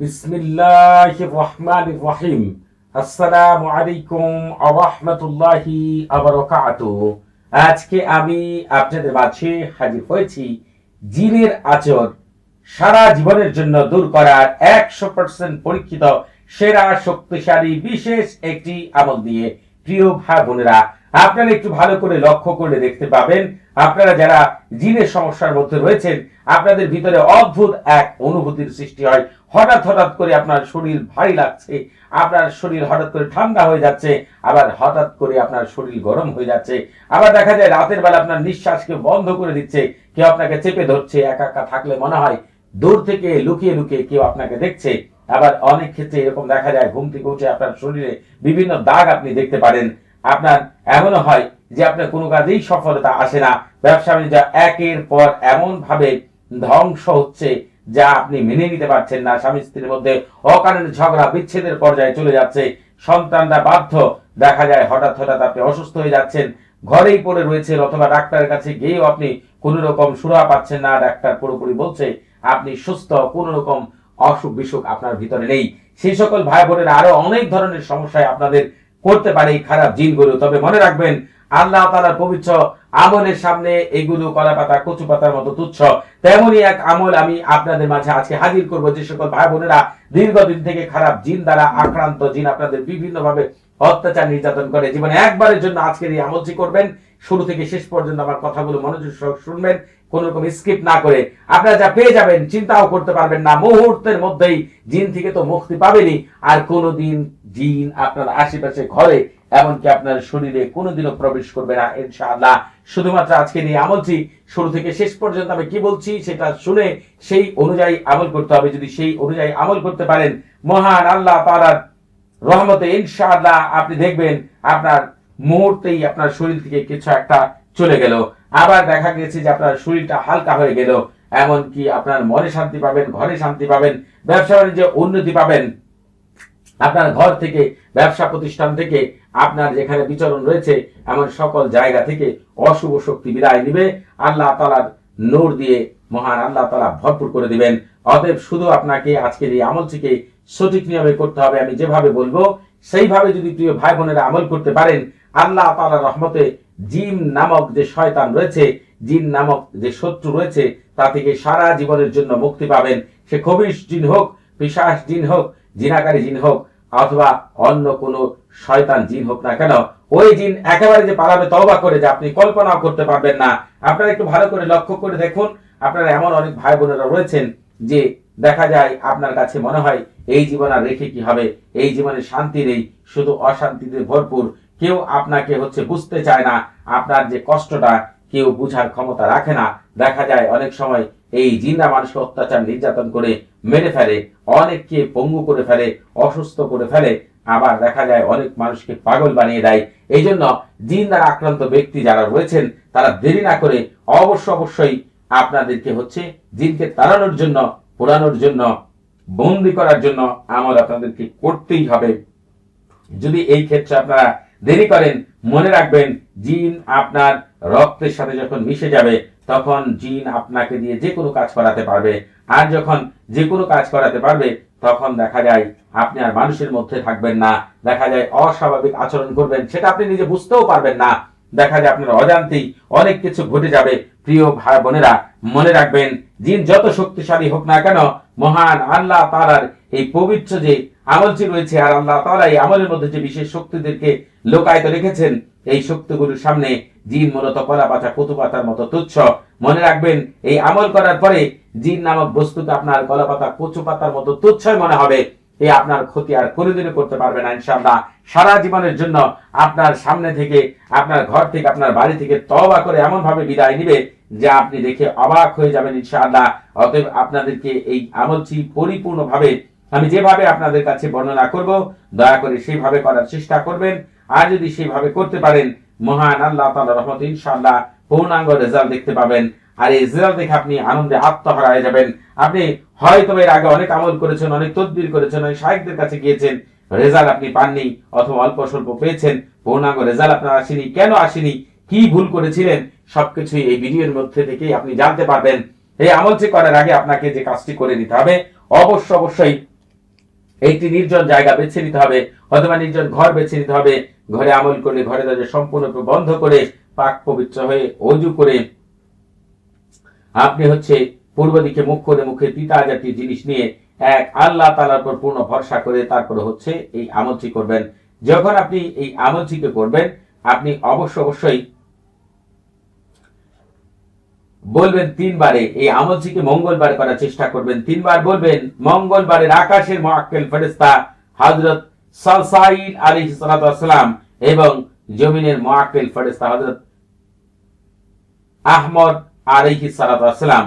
বিসমিল্লাহ রহমান রহিম। আসসালামু আলাইকুম আরহামতুল্লাহি আবরকাত আজকে আমি আপনাদের মাঝে হাজির হয়েছি জিনের আচর, সারা জীবনের জন্য দূর করার একশো পার্সেন্ট পরীক্ষিত, সেরা, শক্তিশালী, বিশেষ একটি আমল দিয়ে প্রিয় ভাই বোনেরা আপনারা একটু ভালো করে লক্ষ্য করে দেখতে পাবেন। আপনারা যারা জিনের সমস্যার মধ্যে রয়েছেন, আপনাদের ভিতরে অদ্ভুত এক অনুভূতির সৃষ্টি হয়। হঠাৎ হঠাৎ করে আপনার শরীর ভারী লাগছে, আপনার শরীর হঠাৎ করে ঠান্ডা হয়ে যাচ্ছে, আবার হঠাৎ করে আপনার শরীর গরম হয়ে যাচ্ছে। আবার দেখা যায় রাতের বেলা আপনার নিঃশ্বাসকে বন্ধ করে দিচ্ছে, কেউ আপনাকে চেপে ধরছে, একা একা থাকলে মনে হয় দূর থেকে লুকিয়ে লুকিয়ে কেউ আপনাকে দেখছে। আবার অনেক ক্ষেত্রে এরকম দেখা যায়, ঘুম থেকে উঠে আপনার শরীরে বিভিন্ন দাগ আপনি দেখতে পারেন। আপনার এমনও হয় যে আপনার কোনো কাজেই সফলতা আসে না। ব্যবসা বাণিজ্য একের পর এমন ভাবে ধ্বংস হচ্ছে যা আপনি মেনে নিতে পারছেন না। স্বামী স্ত্রীর মধ্যে অকারণে ঝগড়া, বিচ্ছেদের পর্যায়ে চলে যাচ্ছে। সন্তানরা বাধ্য। দেখা যায় হঠাৎ হঠাৎ আপনি অসুস্থ হয়ে যাচ্ছেন। ঘরেই পড়ে রয়েছেন অথবা ডাক্তারের কাছে গিয়েও আপনি কোন রকম সুরা পাচ্ছেন না। ডাক্তার পুরোপুরি বলছে, আপনি সুস্থ কোন রকম অসুখ বিসুখ আপনার ভিতরে নেই। সেই সকল ভাই বোনেরা আরও অনেক ধরনের সমস্যায় আপনাদের করতে পারে এই খারাপ জিনগুলো। তবে মনে রাখবেন, আল্লাহ তালার পবিত্র আমলের সামনে এগুলো কলা পাতা কচু পাতার মতো তুচ্ছ। তেমনই এক আমল আমি আপনাদের মাঝে আজকে হাজির করব যে সকল ভাই বোনেরা দীর্ঘদিন থেকে খারাপ জিন দ্বারা আক্রান্ত জিন আপনাদের বিভিন্ন ভাবে অত্যাচার নির্যাতন করে। জীবনে একবারের জন্য আজকের এই আমলটি করবেন। শুরু থেকে শেষ পর্যন্ত আমার কথাগুলো মনোযোগ শুনবেন। কোন রকম স্কিপ না করে আপনারা যা পেয়ে যাবেন চিন্তাও করতে পারবেন না। মুহূর্তের মধ্যেই জিন থেকে তো মুক্তি পাবেনই। আর কোনোদিন জিন আপনার আশেপাশে ঘরে, এমনকি আপনার শরীরে কোনোদিনও প্রবেশ করবে না, ইনশাআল্লাহ। শুধুমাত্র আজকে নিয়ে আমলটি শুরু থেকে শেষ পর্যন্ত আমি কি বলছি সেটা শুনে সেই অনুযায়ী আমল করতে হবে। যদি সেই অনুযায়ী আমল করতে পারেন, মহান আল্লাহ তাআলার রহমতে ইনশাআল্লাহ আপনি দেখবেন আপনার মুহূর্তেই আপনার শরীর থেকে কিছু একটা চলে গেল। আবার দেখা গেছে যে আপনার শরীরটা হালকা হয়ে গেল। এমনকি আপনার মনে শান্তি পাবেন ঘরে শান্তি পাবেন, ব্যবসা বাণিজ্যে উন্নতি পাবেন। আপনার ঘর থেকে, ব্যবসা প্রতিষ্ঠান থেকে আপনার যেখানে বিচরণ রয়েছে, এমন সকল জায়গা থেকে অশুভ শক্তি বিদায় নিবে। আল্লাহ তালার নূর দিয়ে মহান আল্লাহ তালা ভরপুর করে দিবেন। অতএব শুধু আপনাকে আজকের এই আমলটিকে সঠিক নিয়মে করতে হবে, আমি যেভাবে বলব, সেইভাবে যদি প্রিয় ভাই বোনেরা আমল করতে পারেন, আল্লাহ তালা রহমতে জিন নামক যে শয়তান রয়েছে, জিন নামক যে শত্রু রয়েছে, তা থেকে সারা জীবনের জন্য মুক্তি পাবেন। সে খবিশ জিন হোক পিসাস জিন হোক, জিনাকারী জিন হোক, অথবা অন্য কোন শয়তান জিন হোক না কেন, ওই জিন একেবারে যে পালাবে, তওবা করে যে আপনি কল্পনাও করতে পারবেন না। আপনারা একটু ভালো করে লক্ষ্য করে দেখুন, আপনারা এমন অনেক ভাই বোনেরা রয়েছেন যে দেখা যায় আপনার কাছে মনে হয়, এই জীবন আর রেখে কি হবে? এই জীবনে শান্তি নেই, শুধু অশান্তিতে ভরপুর। কেউ আপনাকে হচ্ছে বুঝতে চায় না। আপনার যে কষ্টটা কেউ বুঝার ক্ষমতা রাখে না। দেখা যায় অনেক সময় এই জিন্দা মানুষকে অত্যাচার, নির্যাতন করে মেরে ফেলে, অনেককে পঙ্গু করে ফেলে, অসুস্থ করে ফেলে। আবার দেখা যায় অনেক মানুষকে পাগল বানিয়ে দেয়। এই জন্য জিন দ্বারা আক্রান্ত ব্যক্তি যারা রয়েছেন, তারা দেরি না করে অবশ্য অবশ্যই আপনাদেরকে হচ্ছে জিনকে তাড়ানোর জন্য, পোড়ানোর জন্য, বন্দি করার জন্য আমল আপনাদেরকে করতেই হবে। যদি এই ক্ষেত্রে আপনারা দেরি করেন, মনে রাখবেন, জিন আপনার রক্তের সাথে যখন মিশে যাবে, তখন জিন আপনাকে দিয়ে যে কোনো কাজ করাতে পারবে। আর যখন যে কোনো কাজ করাতে পারবে, তখন দেখা যায় আপনি আর মানুষের মধ্যে থাকবেন না। দেখা যায় অস্বাভাবিক আচরণ করবেন, সেটা আপনি নিজে বুঝতেও পারবেন না। দেখা যায় আপনার অজান্তেই অনেক কিছু ঘটে যাবে। প্রিয় ভাই বোনেরা মনে রাখবেন, জিন যত শক্তিশালী হোক না কেন, মহান আল্লাহ তালার এই পবিত্র যে আমলটি রয়েছে আর আল্লাহ তালা এই আমলের মধ্যে যে বিশেষ শক্তিদেরকে লোকায়িত রেখেছেন, এই শক্তিগুলোর সামনে জিন মূলত কলা পাতা কতু পাতার মতো তুচ্ছ। মনে রাখবেন, এই আমল করার পরে জিন নামক বস্তুকে আপনার কলা পাতা কচু পাতার মতো তুচ্ছই মনে হবে। এই আপনার ক্ষতি আর কোনোদিনও করতে পারবে না, ইনশাআল্লাহ। সারা জীবনের জন্য আপনার সামনে থেকে, আপনার ঘর থেকে, আপনার বাড়ি থেকে তবা করে এমন ভাবে বিদায় নিবে যে আপনি দেখে অবাক হয়ে যাবেন, ইনশাআল্লাহ। অতএব আপনাদেরকে এই আমলটি পরিপূর্ণভাবে আমি যেভাবে আপনাদের কাছে বর্ণনা করব, দয়া করে সেইভাবে করার চেষ্টা করবেন। আর যদি সেইভাবে করতে পারেন, মহান আল্লাহ তাআলা রহমত ইনশাআল্লাহ পূর্ণাঙ্গ রেজাল্ট দেখতে পাবেন। আর এই রেজাল্ট দেখে আপনি আনন্দে আত্মহারা হয়ে যাবেন। আপনি হয়তো এর আগে অনেক আমল করেছেন, অনেক তদবির করেছেন, অনেক সাহেবদের কাছে গিয়েছেন, রেজাল্ট আপনি পাননি, অথবা অল্প স্বল্প পেয়েছেন, পূর্ণাঙ্গ রেজাল্ট আপনার আসেনি, কেন আসেনি, কি ভুল করেছিলেন, সবকিছুই এই ভিডিওর মধ্যে থেকে আপনি জানতে পারবেন। এই আমলটি করার আগে আপনাকে যে কাজটি করে নিতে হবে, অবশ্য অবশ্যই একটি নির্জন জায়গা বেছে নিতে হবে, অথবা নির্জন ঘর বেছে নিতে হবে। ঘরে আমল করলে ঘরে দরজা সম্পূর্ণরূপে বন্ধ করে পাক পবিত্র হয়ে অজু করে আপনি হচ্ছে পূর্ব দিকে মুখ করে মুখে তিতা জাতীয় জিনিস নিয়ে এক আল্লাহ তালার পর পূর্ণ ভরসা করে তারপরে হচ্ছে এই আমলটি করবেন। যখন আপনি এই আমলটিকে করবেন, আপনি অবশ্য অবশ্যই বলবেন তিনবারে, এই আমলটিকে মঙ্গলবার করার চেষ্টা করবেন। তিনবার বলবেন, মঙ্গলবারের আকাশের মোয়াক্কেল ফেরেস্তা হজরত সালসাইল আলী সালাম এবং জমিনের মোয়াক্কেল ফেরেস্তা হজরত আহমদ আলাইহি সালাম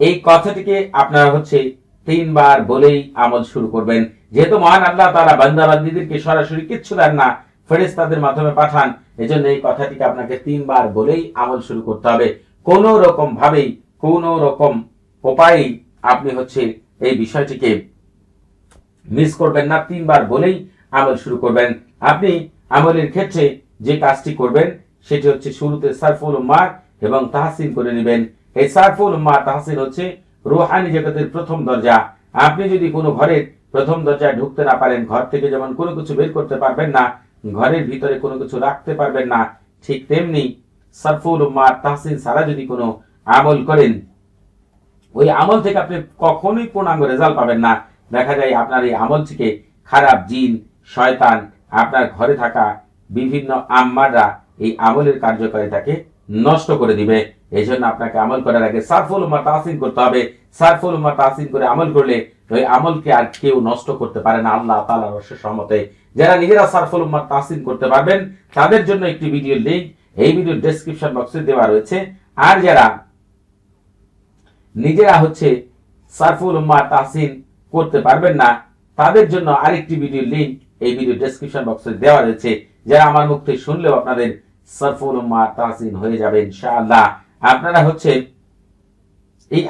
এই কথাটিকে আপনারা হচ্ছে তিনবার বলেই আমল শুরু করবেন। যেহেতু মহান আল্লাহ তারা বান্দাবান্দিদেরকে সরাসরি কিচ্ছু দেন না মাধ্যমে পাঠান এই কথাটিকে আপনাকে তিনবার বলেই আমল শুরু করতে হবে। রকম ভাবেই রকম উপায়েই আপনি হচ্ছে এই বিষয়টিকে মিস করবেন না, তিনবার বলেই আমল শুরু করবেন। আপনি আমলের ক্ষেত্রে যে কাজটি করবেন, সেটি হচ্ছে শুরুতে সারফুল উম্মার এবং তাহসিন করে নেবেন। এই সারফুল উম্মার তাহসিন হচ্ছে রুহানি জগতের প্রথম দরজা। আপনি যদি কোনো ঘরের প্রথম দরজায় ঢুকতে না পারেন, ঘর থেকে যেমন কোনো কিছু বের করতে পারবেন না, ঘরের ভিতরে কোনো কিছু রাখতে পারবেন না, ঠিক তেমনি সারফুল উম্মার তাহসিন সারা যদি কোনো আমল করেন, ওই আমল থেকে আপনি কখনোই পূর্ণাঙ্গ রেজাল্ট পাবেন না। দেখা যায় আপনার এই আমল থেকে খারাপ জিন, শয়তান, আপনার ঘরে থাকা বিভিন্ন আম্মাররা এই আমলের কার্যকারিতাকে নষ্ট করে দিবে। এই জন্য আপনাকে আমল করার আগে সারফুল উম্মা তাসিন করতে হবে। সারফুল উম্মা তাসিন করে আমল করলে ওই আমলকে আর কেউ নষ্ট করতে পারে না, আল্লাহ তাআলার রহস্য সম্মতে যারা নিজেরা সারফুল উম্মা তাসিন করতে পারবেন, তাদের জন্য একটি ভিডিও লিংক এই ভিডিও ডেসক্রিপশন বক্সে দেওয়া রয়েছে। আর যারা নিজেরা হচ্ছে সারফুল উম্মা তাসিন করতে পারবেন না, তাদের জন্য আরেকটি ভিডিও লিংক এই ভিডিও ডেসক্রিপশন বক্সে দেওয়া রয়েছে। যারা আমার মুখ থেকে শুনলেও আপনাদের হয়ে যাবে ইনশাআল্লাহ। আপনারা হচ্ছে এই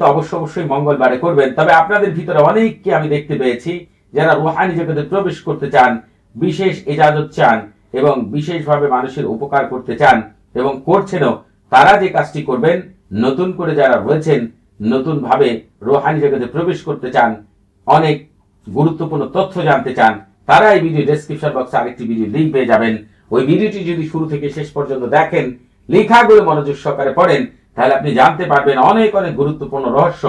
তো অবশ্য অবশ্যই মঙ্গলবারে করবেন। তবে আপনাদের ভিতরে অনেককে আমি দেখতে পেয়েছি যারা রুহানি জগতে প্রবেশ করতে চান, বিশেষ চান এবং বিশেষভাবে মানুষের উপকার করতে চান এবং করছেনও, তারা যে কাজটি করবেন, নতুন করে যারা রয়েছেন নতুন ভাবে রোহানি জগতে প্রবেশ করতে চান, অনেক গুরুত্বপূর্ণ তথ্য জানতে চান, তারা এই ভিডিও ডেসক্রিপশন বক্সে আরেকটি ভিডিও লিঙ্ক পেয়ে যাবেন। ওই ভিডিওটি যদি শুরু থেকে শেষ পর্যন্ত দেখেন, লেখাগুলো মনোযোগ সহকারে পড়েন, তাহলে আপনি জানতে পারবেন অনেক অনেক গুরুত্বপূর্ণ রহস্য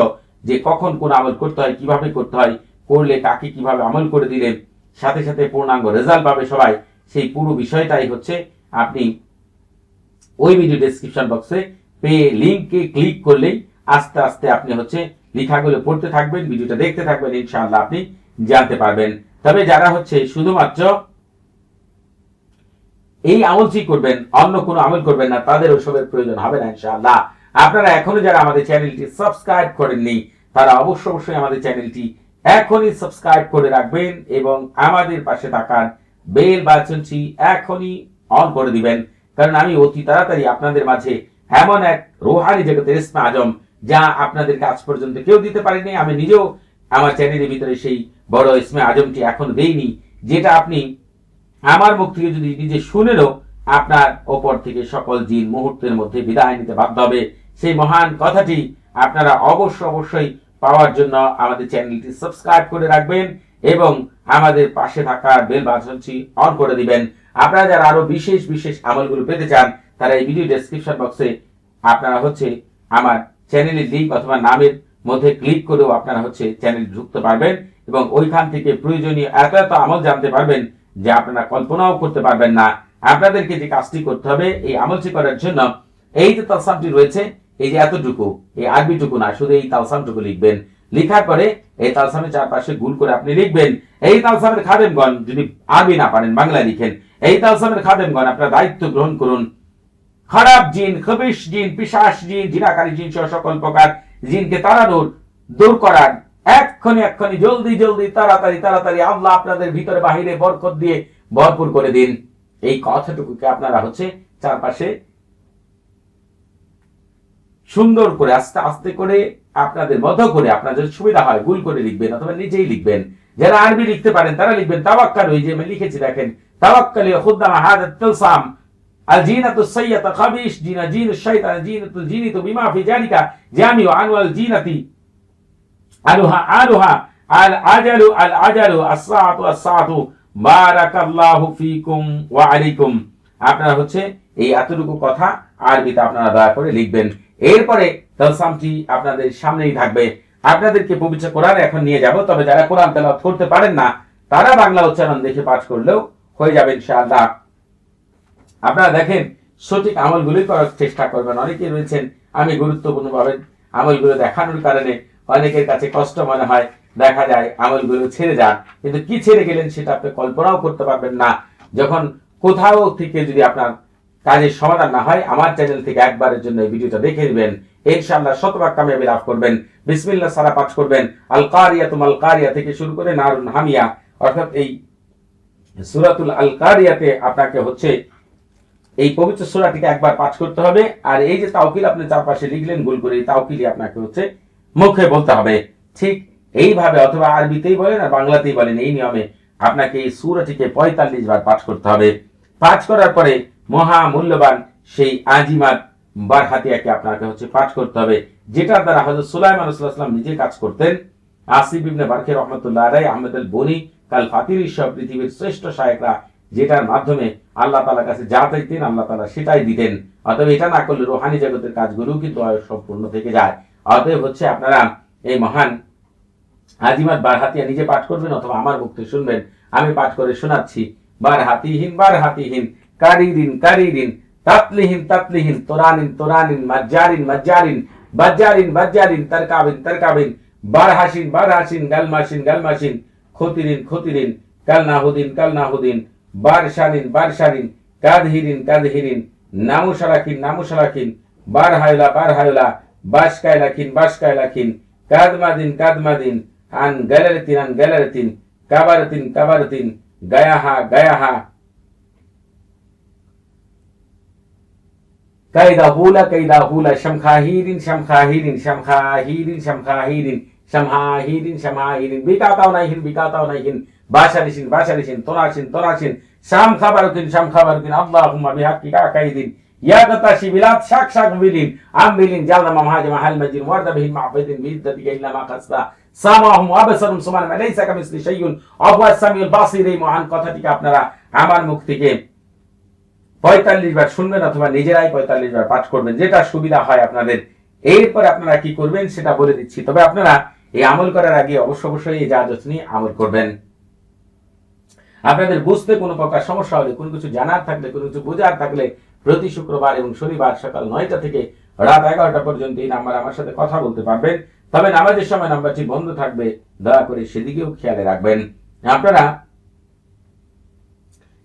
যে কখন কোন আমল করতে হয়, কীভাবে করতে হয়, করলে কাকে কীভাবে আমল করে দিলেন, সাথে সাথে পূর্ণাঙ্গ রেজাল্ট পাবে সবাই। সেই পুরো বিষয়টাই হচ্ছে আপনি ওই ভিডিও ডেসক্রিপশন বক্সে পেয়ে লিঙ্কে ক্লিক করলেই আস্তে আস্তে আপনি হচ্ছে লেখাগুলো পড়তে থাকবেন ভিডিওটা দেখতে থাকবেন, ইনশাআল্লাহ আপনি জানতে পারবেন। তবে যারা হচ্ছে শুধুমাত্র এই আমলটি করবেন, অন্য কোনো আমল করবেন না, তাদের ওসবের প্রয়োজন হবে না, ইনশাআল্লাহ। আপনারা এখনও যারা আমাদের চ্যানেলটি সাবস্ক্রাইব করেননি, তারা অবশ্য অবশ্যই আমাদের চ্যানেলটি এখনই সাবস্ক্রাইব করে রাখবেন এবং আমাদের পাশে থাকার বেল বাটনটি এখনই অন করে দিবেন। কারণ আমি অতি তাড়াতাড়ি আপনাদের মাঝে এমন এক রোহানি জগতের ইসমা আজম, যা আপনাদেরকে আজ পর্যন্ত কেউ দিতে পারেনি। আমি নিজেও আমার চ্যানেলের ভিতরে সেই বড় ইসমে আজমটি এখন দেইনি, যেটা আপনি আমার মুখ থেকে যদি নিজে শুনেনও আপনার ওপর থেকে সকল জিন মুহূর্তের মধ্যে বিদায় নিতে বাধ্য হবে। সেই মহান কথাটি আপনারা অবশ্য অবশ্যই পাওয়ার জন্য আমাদের চ্যানেলটি সাবস্ক্রাইব করে রাখবেন এবং আমাদের পাশে থাকা বেল বাটনটি অন করে দিবেন। আপনারা যারা আরও বিশেষ বিশেষ আমলগুলো পেতে চান, তারা এই ভিডিও ডেসক্রিপশন বক্সে আপনারা হচ্ছে আমার চ্যানেলের লিঙ্ক অথবা নামের মধ্যে ক্লিক করেও আপনারা হচ্ছে চ্যানেল ঢুকতে পারবেন এবং ওইখান থেকে প্রয়োজনীয় এত এত আমল জানতে পারবেন। যে আপনারা কল্পনাও করতে পারবেন না। আপনাদেরকে যে কাজটি করতে হবে, এই আমলটি করার জন্য এই যে তালসামটি রয়েছে, এই যে এতটুকু, এই আরবিটুকু না, শুধু এই তালসামটুকু লিখবেন। লেখার পরে এই তালসামের চারপাশে গুল করে আপনি লিখবেন, এই তালসামের খাদেমগণ, যদি আরবি না পারেন বাংলা লিখেন, এই তালসামের খাদেমগণ আপনার দায়িত্ব গ্রহণ করুন। খারাপ জিন, খবিশ জিন পিশাস জিন, জিনাকারী জিন সহ সকল প্রকার জিনকে তাড়ানোর, দূর করার এক্ষণি এক্ষণি জলদি জলদি তাড়াতাড়ি তাড়াতাড়ি আল্লাহ আপনাদের ভিতরে বাহিরে বরকত দিয়ে ভরপুর করে দিন এই কথাটুকুকে আপনারা হচ্ছে চারপাশে সুন্দর করে আস্তে আস্তে করে আপনাদের মতো করে আপনাদের সুবিধা হয় ভুল করে লিখবেন অথবা নিজেই লিখবেন যারা আরবি লিখতে পারেন তারা লিখবেন তাওয়াক্কাল ওই যে আমি লিখেছি দেখেন তাওয়াক্কালি খুদ্দামা হাদাত তিলসাম الجينة السيئة خبيش جين جين الشيطان جينة الجينة بما في ذلك جامع عنوى الجينة আলুহা আলুহা, আল আজালু আল আজালু আসাতু আসাতু বারাকাল্লাহু ফিকুম ওয়া আলাইকুম। আপনারা হচ্ছে এই এতটুকু কথা আরবিতে আপনারা দয়া করে লিখবেন। এরপরে তালসামটি আপনাদের সামনেই থাকবে। আপনাদেরকে পবিত্র কোরআন এখন নিয়ে যাব, তবে যারা কোরআন তেলাওয়াত করতে পারেন না, তারা বাংলা উচ্চারণ দেখে পাঠ করলেও হয়ে যাবে ইনশাআল্লাহ। আপনারা দেখেন, সঠিক আমলগুলি করার চেষ্টা করবেন। অনেকে রয়েছেন, আমি গুরুত্বপূর্ণভাবে আমলগুলো দেখানোর কারণে অনেকের কাছে কষ্ট মনে হয়, দেখা যায় আমলগুলো ছেড়ে যান। কিন্তু কি ছেড়ে গেলেন সেটা আপনি কল্পনাও করতে পারবেন না। যখন কোথাও থেকে যদি আপনার কাজের সমাধান না হয়, আমার চ্যানেল থেকে একবারের জন্য ভিডিওটা দেখে নেবেন। ইনশাআল্লাহ শতভাগ কামিয়াবি লাভ করবেন। বিসমিল্লাহ সারা পাঠ করবেন। আল কারিয়া তুমাল কারিয়া থেকে শুরু করে নারুন হামিয়া। অর্থাৎ এই সুরাতুল আল কারিয়াতে আপনাকে হচ্ছে এই পবিত্র সূরাটিকে একবার পাঠ করতে হবে। আর এই যে তাওকিল আপনি চারপাশে লিখলেন, ভুল করে এই তাওকিলই আপনাকে হচ্ছে মুখে বলতে হবে। ঠিক এইভাবে অথবা আরবিতেই বলেন আর বাংলাতেই বলেন, এই নিয়মে আপনাকে এই সূরাটিকে পঁয়তাল্লিশ বার পাঠ করতে হবে। পাঠ করার পরে মহা মূল্যবান সেই আজিমাত বারহাতিয়াকে আপনাকে হচ্ছে পাঠ করতে হবে, যেটার দ্বারা হযরত সুলাইমান সাল্লাল্লাহু নিজে কাজ করতেন। আসিফ ইবনে বারকে রহমতুল্লাহ আলাই আহমেদ আল বনি, কাল ফাতির সব পৃথিবীর শ্রেষ্ঠ শায়করা, যেটার মাধ্যমে আল্লাহ তালার কাছে যা চাইতেন আল্লাহ তালা সেটাই দিতেন। অতএব এটা না করলে রোহানি জগতের কাজগুলো কিন্তু সম্পূর্ণ থেকে যায়। অতএব হচ্ছে আপনারা এই মহান আজিমাত বার হাতিয়া নিজে পাঠ করবেন অথবা আমার মুক্তি শুনবেন। আমি পাঠ করে শোনাচ্ছি। বার হাতিহীন বার হাতিহীন, কারিরিন কারিরিন, তাতলিহীন তাতলিহীন, তোরানিন তোরানিন, মাজ্জারিন মাজ্জারিন, বাজ্জারিন বাজ্জারিন, তারকাবিন তারকাবিন, বার হাসিন বার হাসিন, গালমাসিন গালমাসিন, খতিরিন খতিরিন কালনাহুদিন কালনাহুদিন বারশানিন বারশানিন কাদহিরিন কাদহিরিন নামুশালাকিন নামুশালাকিন বার হায়লা বার হায়লা বাসকায়লাকিন বাসকায়লাকিন কাদমাদিন কাদমাদিন, আন গ্যালারিতিন আন গ্যালারিতিন কাবারতিন কাবারতিন, গায়াহা গায়াহা। কাইদা হুলা কাইদা হুলা, শামখাহিরিন শামখাহিরিন শামখাহিরিন শামখাহিরিন, শামহাহিরিন শামহাহিরিন, বিকাতাও নাইহিন বিকাতাও নাইহিন বাশারিসিন বাশারিসিন তোরাসিন তোরাসিন শাম খাবারুদ্দিন শাম খাবারুদ্দিন আল্লাহুম্মা বিহাক্কিকা কাইদিন ইয়া গাতাশি বিলাত শাক শাক বিলিন আম বিলিন জালনা মাহাজ মাহাল মাজিন ওয়ারদা বিহিন মাহফিদিন বিদ্দাতিকা ইল্লা মা সামাহুম আবসারুম সুবহান লাইসা কামিসলি শাইউন আহুয়া সামিউল বাসির এই মহান কথাটিকে আপনারা আমার মুখ থেকে পঁয়তাল্লিশ বার শুনবেন অথবা নিজেরাই পঁয়তাল্লিশ বার পাঠ করবেন, যেটা সুবিধা হয় আপনাদের। এরপর আপনারা কি করবেন সেটা বলে দিচ্ছি। তবে আপনারা এই আমল করার আগে অবশ্য অবশ্যই এই জাহাজ আমল করবেন। আপনাদের বুঝতে কোনো প্রকার সমস্যা হলে, কোনো কিছু জানার থাকলে, কোনো কিছু বোঝার থাকলে প্রতি শুক্রবার এবং শনিবার সকাল নয়টা থেকে রাত এগারোটা পর্যন্ত এই নাম্বার আমার সাথে কথা বলতে পারবেন। তবে নামাজের সময় নাম্বারটি বন্ধ থাকবে, দয়া করে সেদিকেও খেয়ালে রাখবেন। আপনারা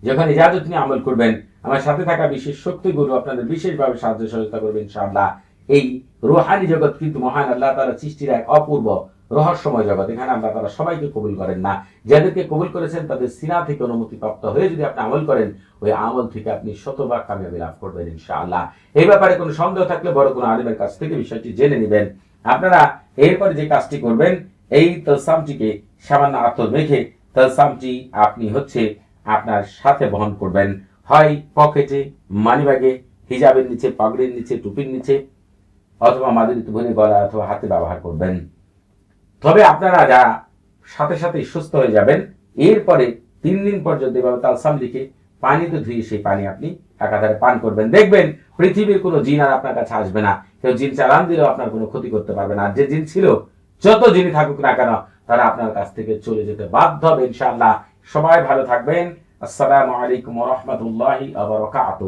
যখন ইজাজত নিয়ে আমল করবেন, আমার সাথে থাকা বিশেষ শক্তি গুরু আপনাদের বিশেষভাবে সাহায্য সহযোগিতা করবেন, ইনশাআল্লাহ। এই রুহানি জগৎ কিন্তু মহান আল্লাহ তারা সৃষ্টির এক অপূর্ব রহস্যময় জগৎ। এখানে আল্লাহ তারা সবাইকে কবুল করেন না। যাদেরকে কবুল করেছেন, তাদের সিনা থেকে অনুমতি প্রাপ্ত হয়ে যদি আপনি আমল করেন, ওই আমল থেকে আপনি শতভাগ কামিয়াবি লাভ করবেন ইনশাআল্লাহ। এই ব্যাপারে কোনো সন্দেহ থাকলে বড় কোনো আলিমের কাছ থেকে বিষয়টি জেনে নেবেন। আপনারা এরপরে যে কাজটি করবেন, এই তলসামটিকে সামান্য আতর মেখে তলসামটি আপনি হচ্ছে আপনার সাথে বহন করবেন। হয় পকেটে, মানিব্যাগে, হিজাবের নিচে, পাগড়ির নিচে, টুপির নিচে, অথবা মাদুরিতে ভরে গলা অথবা হাতে ব্যবহার করবেন। তবে আপনারা যা সাথে সাথে সুস্থ হয়ে যাবেন, এরপরে তিন দিন পর্যন্ত এভাবে তালসাম লিখে পানিতে ধুয়ে সেই পানি আপনি একাধারে পান করবেন। দেখবেন পৃথিবীর কোনো জিন আর আপনার কাছে আসবে না। কেউ জিন চালান দিলেও আপনার কোনো ক্ষতি করতে পারবে না। যে জিন ছিল, যত জিনই থাকুক না কেন, তারা আপনার কাছ থেকে চলে যেতে বাধ্য হবে ইনশাআল্লাহ। সবাই ভালো থাকবেন। আসসালামু আলাইকুম রহমতুল্লাহি আবরকাত